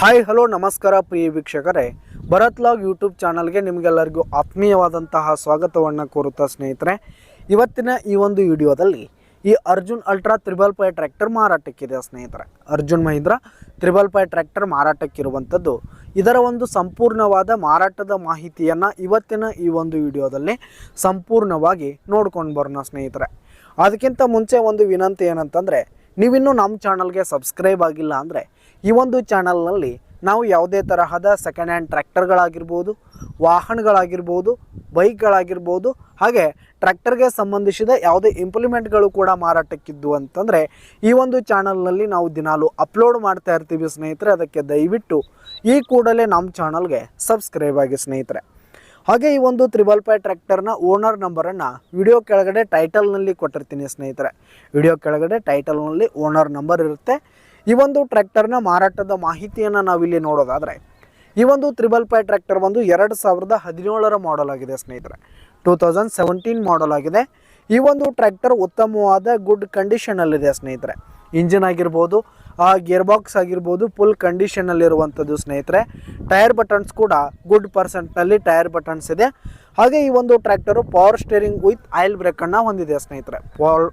Hi hello ನಮಸ್ಕಾರ ಪ್ರಿಯ ವೀಕ್ಷಕರೇ. Bharat log YouTube ಚಾನಲ್ಗೆ ನಿಮಗೆಲ್ಲರಿಗೂ ಆತ್ಮೀಯವಾದಂತಹ ಸ್ವಾಗತವನ್ನು ಕೋರುತ್ತಾ ಸ್ನೇಹಿತರೆ. ಇವತ್ತಿನ ಈ ಒಂದು ವಿಡಿಯೋದಲ್ಲಿ ಈ Arjun ultra triple five tractor ಮಾರಾಟಕ್ಕಿದೆ ಸ್ನೇಹಿತರೆ. Arjun Mahindra triple five tractor ಮಾರಾಟಕ್ಕಿರುವಂಥದ್ದು. ಇದರ ಒಂದು ಸಂಪೂರ್ಣವಾದ ಮಾರಾಟದ ಮಾಹಿತಿಯನ್ನು ಇವತ್ತಿನ ಈ ಒಂದು ವಿಡಿಯೋದಲ್ಲಿ ಸಂಪೂರ್ಣವಾಗಿ ನೋಡ್ಕೊಂಡು ಬರೋಣ ಸ್ನೇಹಿತರೆ. ಅದಕ್ಕಿಂತ ಮುಂಚೆ ಒಂದು ವಿನಂತಿ ಏನಂತಂದರೆ, ನೀವಿನ್ನೂ ನಮ್ಮ ಚಾನಲ್ಗೆ ಸಬ್ಸ್ಕ್ರೈಬ್ ಆಗಿಲ್ಲ ಅಂದರೆ ಈ ಒಂದು ಚಾನಲ್ನಲ್ಲಿ ನಾವು ಯಾವುದೇ ತರಹದ ಸೆಕೆಂಡ್ ಹ್ಯಾಂಡ್ ಟ್ರ್ಯಾಕ್ಟರ್ಗಳಾಗಿರ್ಬೋದು, ವಾಹನಗಳಾಗಿರ್ಬೋದು, ಬೈಕ್ಗಳಾಗಿರ್ಬೋದು, ಹಾಗೆ ಟ್ರ್ಯಾಕ್ಟರ್ಗೆ ಸಂಬಂಧಿಸಿದ ಯಾವುದೇ ಇಂಪ್ಲಿಮೆಂಟ್ಗಳು ಕೂಡ ಮಾರಾಟಕ್ಕಿದ್ದು ಅಂತಂದರೆ ಈ ಒಂದು ಚಾನಲ್ನಲ್ಲಿ ನಾವು ದಿನಾಲು ಅಪ್ಲೋಡ್ ಮಾಡ್ತಾ ಇರ್ತೀವಿ ಸ್ನೇಹಿತರೆ. ಅದಕ್ಕೆ ದಯವಿಟ್ಟು ಈ ಕೂಡಲೇ ನಮ್ಮ ಚಾನಲ್ಗೆ ಸಬ್ಸ್ಕ್ರೈಬ್ ಆಗಿ ಸ್ನೇಹಿತರೆ. ಹಾಗೆ ಈ ಒಂದು ತ್ರಿಬಲ್ ಪೈ ಟ್ರ್ಯಾಕ್ಟರ್ನ ಓನರ್ ನಂಬರನ್ನು ವಿಡಿಯೋ ಕೆಳಗಡೆ ಟೈಟಲ್ನಲ್ಲಿ ಕೊಟ್ಟಿರ್ತೀನಿ ಸ್ನೇಹಿತರೆ. ವಿಡಿಯೋ ಕೆಳಗಡೆ ಟೈಟಲ್ನಲ್ಲಿ ಓನರ್ ನಂಬರ್ ಇರುತ್ತೆ. ಈ ಒಂದು ಟ್ರ್ಯಾಕ್ಟರ್ನ ಮಾರಾಟದ ಮಾಹಿತಿಯನ್ನು ನಾವಿಲ್ಲಿ ನೋಡೋದಾದರೆ, ಈ ಒಂದು ತ್ರಿಬಲ್ ಪೈ ಟ್ರ್ಯಾಕ್ಟರ್ ಒಂದು ಎರಡು ಸಾವಿರದ ಹದಿನೇಳರ ಮಾಡಲ್ ಆಗಿದೆ ಸ್ನೇಹಿತರೆ. ಟೂ ತೌಸಂಡ್ ಸೆವೆಂಟೀನ್ ಮಾಡೆಲ್ ಆಗಿದೆ. ಈ ಒಂದು ಟ್ರ್ಯಾಕ್ಟರ್ ಉತ್ತಮವಾದ ಗುಡ್ ಕಂಡೀಷನಲ್ಲಿದೆ ಸ್ನೇಹಿತರೆ. ಇಂಜಿನ್ ಆಗಿರ್ಬೋದು, ಆ ಗೇರ್ ಬಾಕ್ಸ್ ಆಗಿರ್ಬೋದು ಫುಲ್ ಕಂಡೀಷನಲ್ಲಿರುವಂಥದ್ದು ಸ್ನೇಹಿತರೆ. ಟೈರ್ ಬಟನ್ಸ್ ಕೂಡ ಗುಡ್ ಪರ್ಸೆಂಟ್ನಲ್ಲಿ ಟೈರ್ ಬಟನ್ಸ್ ಇದೆ. ಹಾಗೆ ಈ ಒಂದು tractor power steering with oil ಬ್ರೇಕನ್ನು ಹೊಂದಿದೆ ಸ್ನೇಹಿತರೆ. Power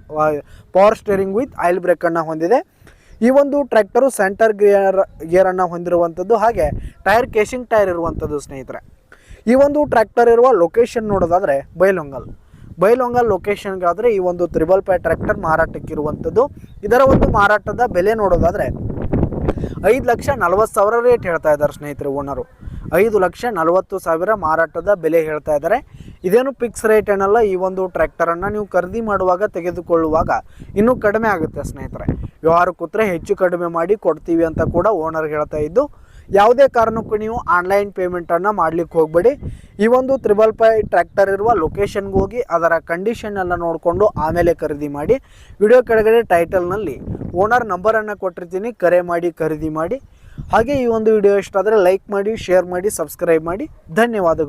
power steering with oil ಬ್ರೇಕನ್ನು ಹೊಂದಿದೆ. ಈ ಒಂದು ಟ್ರ್ಯಾಕ್ಟರು ಸೆಂಟರ್ ಗೇರ್, ಗೇರನ್ನು ಹೊಂದಿರುವಂಥದ್ದು ಹಾಗೆ ಟೈರ್ ಕೇಶಿಂಗ್ ಟೈರ್ ಇರುವಂಥದ್ದು ಸ್ನೇಹಿತರೆ. ಈ ಒಂದು ಟ್ರ್ಯಾಕ್ಟರ್ ಇರುವ ಲೊಕೇಶನ್ ನೋಡೋದಾದರೆ ಬೈಲೊಂಗಲ್. ಬೈಲೊಂಗಲ್ ಲೊಕೇಶನ್ಗಾದರೆ ಈ ಒಂದು ತ್ರಿಬಲ್ ಪೈ ಟ್ರ್ಯಾಕ್ಟರ್ ಮಾರಾಟಕ್ಕಿರುವಂಥದ್ದು ಇದರ ಒಂದು ಮಾರಾಟದ ಬೆಲೆ ನೋಡೋದಾದರೆ ಐದು ಲಕ್ಷ ನಲವತ್ತು ಸಾವಿರ ರೇಟ್ ಹೇಳ್ತಾ ಇದ್ದಾರೆ ಸ್ನೇಹಿತರೆ ಓನರು. ಐದು ಲಕ್ಷ ನಲವತ್ತು ಸಾವಿರ ಮಾರಾಟದ ಬೆಲೆ ಹೇಳ್ತಾ ಇದ್ದಾರೆ. ಇದೇನು ಫಿಕ್ಸ್ ರೇಟ್ ಏನಲ್ಲ, ಈ ಒಂದು ಟ್ರ್ಯಾಕ್ಟರನ್ನು ನೀವು ಖರೀದಿ ಮಾಡುವಾಗ ತೆಗೆದುಕೊಳ್ಳುವಾಗ ಇನ್ನೂ ಕಡಿಮೆ ಆಗುತ್ತೆ ಸ್ನೇಹಿತರೆ. ವ್ಯವಹಾರ ಕೂತ್ರೆ ಹೆಚ್ಚು ಕಡಿಮೆ ಮಾಡಿ ಕೊಡ್ತೀವಿ ಅಂತ ಕೂಡ ಓನರ್ ಹೇಳ್ತಾ ಇದ್ದು, ಯಾವುದೇ ಕಾರಣಕ್ಕೂ ನೀವು ಆನ್ಲೈನ್ ಪೇಮೆಂಟನ್ನು ಮಾಡಲಿಕ್ಕೆ ಹೋಗಬೇಡಿ. ಈ ಒಂದು ತ್ರಿಬಲ್ ಫೈ ಟ್ರ್ಯಾಕ್ಟರ್ ಇರುವ ಲೊಕೇಶನ್ಗೆ ಹೋಗಿ ಅದರ ಕಂಡೀಷನ್ ಎಲ್ಲ ನೋಡಿಕೊಂಡು ಆಮೇಲೆ ಖರೀದಿ ಮಾಡಿ. ವಿಡಿಯೋ ಕೆಳಗಡೆ ಟೈಟಲ್ನಲ್ಲಿ ಓನರ್ ನಂಬರನ್ನು ಕೊಟ್ಟಿರ್ತೀನಿ, ಕರೆ ಮಾಡಿ, ಖರೀದಿ ಮಾಡಿ. ಹಾಗೆ ಈ ಒಂದು ವಿಡಿಯೋ ಇಷ್ಟ ಆದರೆ ಲೈಕ್ ಮಾಡಿ ಶೇರ್ ಮಾಡಿ ಸಬ್ಸ್ಕ್ರೈಬ್ ಮಾಡಿ. ಧನ್ಯವಾದಗಳು.